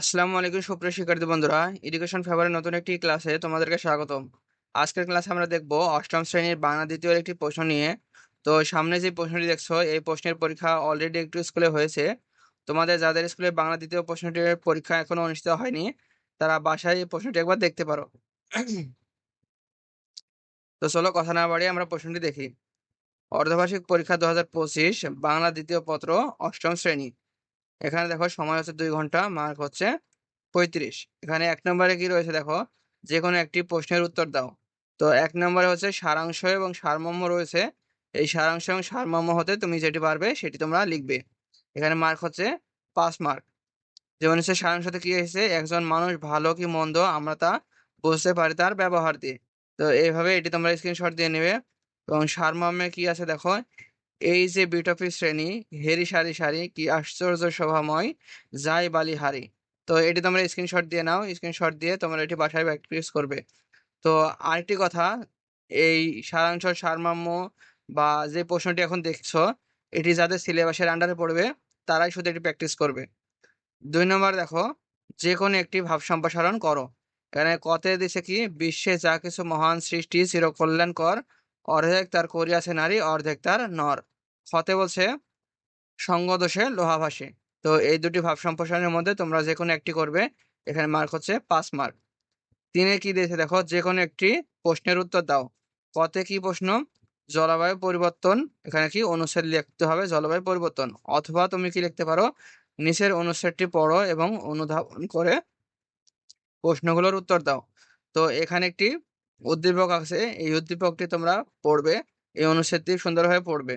আসসালামু আলাইকুম, সুপ্রিয় শিক্ষার্থী বন্ধুরা। এডুকেশন ফেভারের নতুন একটি ক্লাসে তোমাদেরকে স্বাগতম। আজকের ক্লাসে আমরা দেখব অষ্টম শ্রেণির বাংলা দ্বিতীয় একটি প্রশ্ন নিয়ে। তো সামনে যে প্রশ্নটি দেখছ, এই প্রশ্নের পরীক্ষা অলরেডি একটু স্কুলে হয়েছে। তোমাদের যাদের স্কুলে বাংলা দ্বিতীয় প্রশ্নটির পরীক্ষা এখনও অনুষ্ঠিত হয়নি, তারা বাসায় এই প্রশ্নটি একবার দেখতে পারো। তো চলো কথা না বাড়িয়ে আমরা প্রশ্নটি দেখি। অর্ধবার্ষিক পরীক্ষা দু হাজার পঁচিশ, বাংলা দ্বিতীয় পত্র, অষ্টম শ্রেণি। এখানে দেখো সময় হচ্ছে দুই ঘণ্টা মার্ক হচ্ছে পঁয়ত্রিশ। এখানে এক নম্বরে কি রয়েছে দেখো? যে কোনো একটি প্রশ্নের উত্তর দাও। তো এক নম্বরে হচ্ছে সারাংশ এবং সারমর্ম রয়েছে। এই সারাংশ এবং সারমর্ম হতে তুমি যেটি পারবে সেটি তোমরা লিখবে। এখানে মার্ক হচ্ছে পাঁচ মার্ক যেমন হচ্ছে সারাংশতে কি এসেছে একজন মানুষ ভালো কি মন্দ আমরা তা বুঝতে পারি তার ব্যবহার দিয়ে। তো এইভাবে এটি তোমরা স্ক্রিনশট দিয়ে নেবে। এবং সারমর্মে কি আছে দেখো? এই যে বিটপি শ্রেণি হেরি সারি সারি কি আশ্চর্য শোভাময় যাই বালি হারি তো এটি তোমরা স্ক্রিনশট দিয়ে নাও স্ক্রিনশট দিয়ে তোমরা এটি বাসায় প্র্যাকটিস করবে। তো আরেকটি কথা, এই সারাংশ সারমর্ম বা যে প্রশ্নটি এখন দেখছ, এটি যাদের সিলেবাসের আন্ডারে পড়বে, তারাই শুধু এটি প্র্যাকটিস করবে। দুই নম্বর দেখো যে কোনো একটি ভাব সম্প্রসারণ করো। এখানে কতে দিছে কি, বিশ্বে যা কিছু মহান সৃষ্টি চিরকল্যাণকর অর্ধেক তার করিয়াছে নারী, অর্ধেক তার নর। হতে বলছে সঙ্গদোষে লোহা ভাসে তো এই দুটি ভাব সম্প্রসারণের মধ্যে তোমরা যে কোনো একটি করবে। এখানে মার্ক হচ্ছে পাঁচ মার্ক তিনে কি দিয়েছে দেখো? যে কোনো একটি প্রশ্নের উত্তর দাও। কতে কি প্রশ্ন? জলবায়ু পরিবর্তন। এখানে কি অনুচ্ছেদ লিখতে হবে? জলবায়ু পরিবর্তন। অথবা তুমি কি লিখতে পারো? নিচের অনুচ্ছেদটি পড়ো এবং অনুধাবন করে প্রশ্নগুলোর উত্তর দাও। তো এখানে একটি উদ্দীপক আছে, এই উদ্দীপকটি তোমরা পড়বে, এই অনুচ্ছেদটি সুন্দরভাবে পড়বে।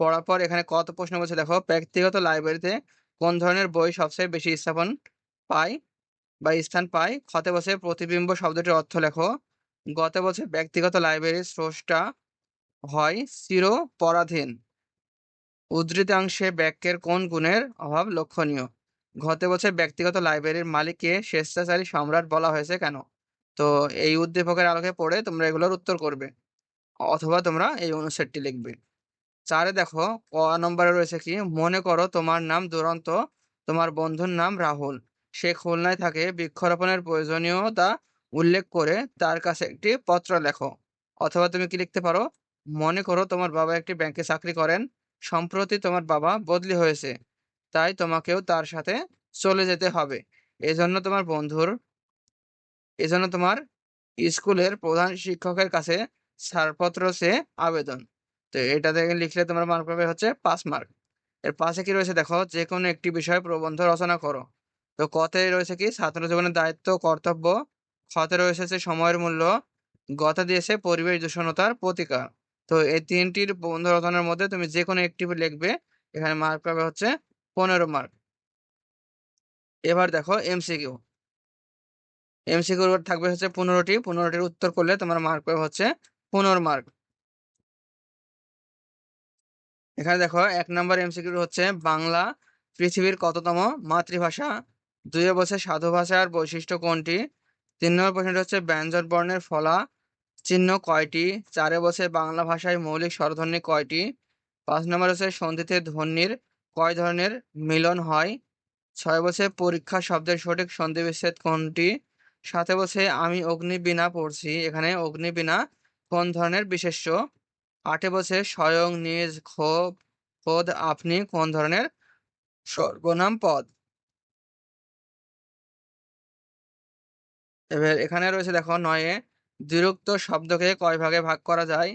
পড়ার পর এখানে কত প্রশ্ন বলছে দেখো, ব্যক্তিগত লাইব্রেরিতে কোন ধরনের বই সবচেয়ে বেশি স্থাপন পায় বা স্থান পায়? খতে বসে প্রতিবিম্ব শব্দটির অর্থ লেখো, গতে বলছে ব্যক্তিগত লাইব্রেরির স্রষ্টা হয় চির পরাধীন উদ্ধৃতাংশে ব্যাক্যের কোন গুণের অভাব লক্ষণীয়? ঘতে বছর ব্যক্তিগত লাইব্রেরির মালিককে স্বেচ্ছাচারী সম্রাট বলা হয়েছে কেন? তো এই উদ্দীপকের আলোকে পড়ে তোমরা এগুলোর উত্তর করবে। অথবা তোমরা এই অনুচ্ছেদটি লিখবে। চারে দেখো, ক নম্বরে রয়েছে কি? মনে করো তোমার নাম দুরন্ত, তোমার বন্ধুর নাম রাহুল। সে খুলনায় থাকে, বৃক্ষরোপণের প্রয়োজনীয়তা উল্লেখ করে তার কাছে একটি পত্র লেখো। অথবা তুমি কি লিখতে পারো? মনে করো তোমার বাবা একটি ব্যাংকে চাকরি করেন, সম্প্রতি তোমার বাবা বদলি হয়েছে, তাই তোমাকেও তার সাথে চলে যেতে হবে। এজন্য তোমার বন্ধুর এজন্য তোমার স্কুলের প্রধান শিক্ষকের কাছে ছাড়পত্র সে আবেদন। তো এটা থেকে লিখলে তোমার মার্ক পাবে হচ্ছে পাঁচ মার্ক এর পাশে কি রয়েছে দেখো যে কোনো একটি বিষয়ে প্রবন্ধ রচনা করো। তো কতে রয়েছে কি ছাত্র জীবনের দায়িত্ব, কর্তব্য। খতে রয়েছে যে সময়ের মূল্য। গতে দিয়েছে পরিবেশ দূষণতার প্রতিকার। তো এই তিনটির প্রবন্ধ রচনার মধ্যে তুমি যে কোনো একটি লিখবে, এখানে মার্ক পাবে হচ্ছে পনেরো মার্ক এবার দেখো এমসিকিউ এমসিকিউ থাকবে হচ্ছে পনেরোটি। পনেরোটির উত্তর করলে তোমার মার্ক পাবে হচ্ছে পনেরো মার্ক এখানে দেখো, এক নম্বর এমসিকিউ হচ্ছে বাংলা, পৃথিবীর কততম মাতৃভাষা? দুই বছর সাধু ভাষার বৈশিষ্ট্য কোনটি? তিন নম্বর প্রশ্নটি হচ্ছে ব্যঞ্জন বর্ণের ফলা চিহ্ন কয়টি? চারে বছর বাংলা ভাষায় মৌলিক স্বরধ্বনি কয়টি? পাঁচ নম্বর হচ্ছে সন্ধিতে ধ্বনির কয় ধরনের মিলন হয়? ছয় বছর পরীক্ষা শব্দের সঠিক সন্ধিবিচ্ছেদ কোনটি? সাথে বলছে, আমি অগ্নিবীণা পড়ছি। এখানে অগ্নিবীণা কোন ধরনের বিশেষ্য? আটে বছর স্বয়ং নিজ ক্ষোভ খোদ আপনি কোন ধরনের? সর্বনাম পদ। এবার এখানে রয়েছে দেখো নয়ে, দ্বিরুক্ত শব্দকে কয় ভাগে ভাগ করা যায়?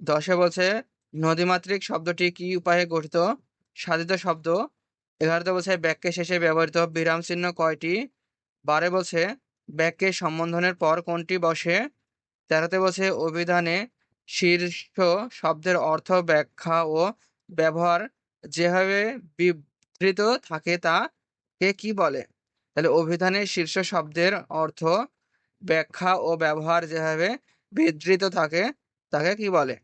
দশে বলছে নদীমাত্রিক শব্দটি কি উপায়ে গঠিত? সাধিত শব্দ, এগারোতে বলছে বাক্যের শেষে ব্যবহৃত বিরাম চিহ্ন কয়টি? বারে বলছে বাক্যের সম্বোধনের পর কোনটি বসে? তেরোতে বসে অভিধানে শীর্ষ শব্দের অর্থ ব্যাখ্যা ও ব্যবহার যেভাবে বিবৃত থাকে তাকে কি বলে? তাহলে অভিধানের শীর্ষ শব্দের অর্থ ব্যাখ্যা ও ব্যবহার যেভাবে বিধৃত থাকে, তাকে কি বলে?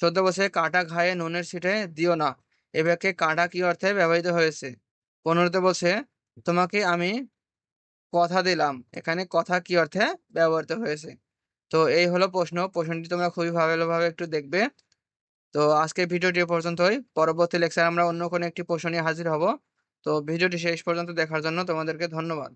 চোদ্দ বছরে কাটা ঘায়ে নুনের ছিটে দিও না। এ বাক্যে কাটা কি অর্থে ব্যবহৃত হয়েছে? পনেরোতে বলছে তোমাকে আমি কথা দিলাম। এখানে কথা কি অর্থে ব্যবহৃত হয়েছে? তো এই হলো প্রশ্ন। প্রশ্নটি তোমরা খুবই ভালোভাবে একটু দেখবে। তো আজকে ভিডিওটি পর্যন্তই। পরবর্তী লেকচার আমরা অন্য কোনো একটি প্রশ্ন নিয়ে হাজির হব। তো ভিডিওটি শেষ পর্যন্ত দেখার জন্য তোমাদেরকে ধন্যবাদ।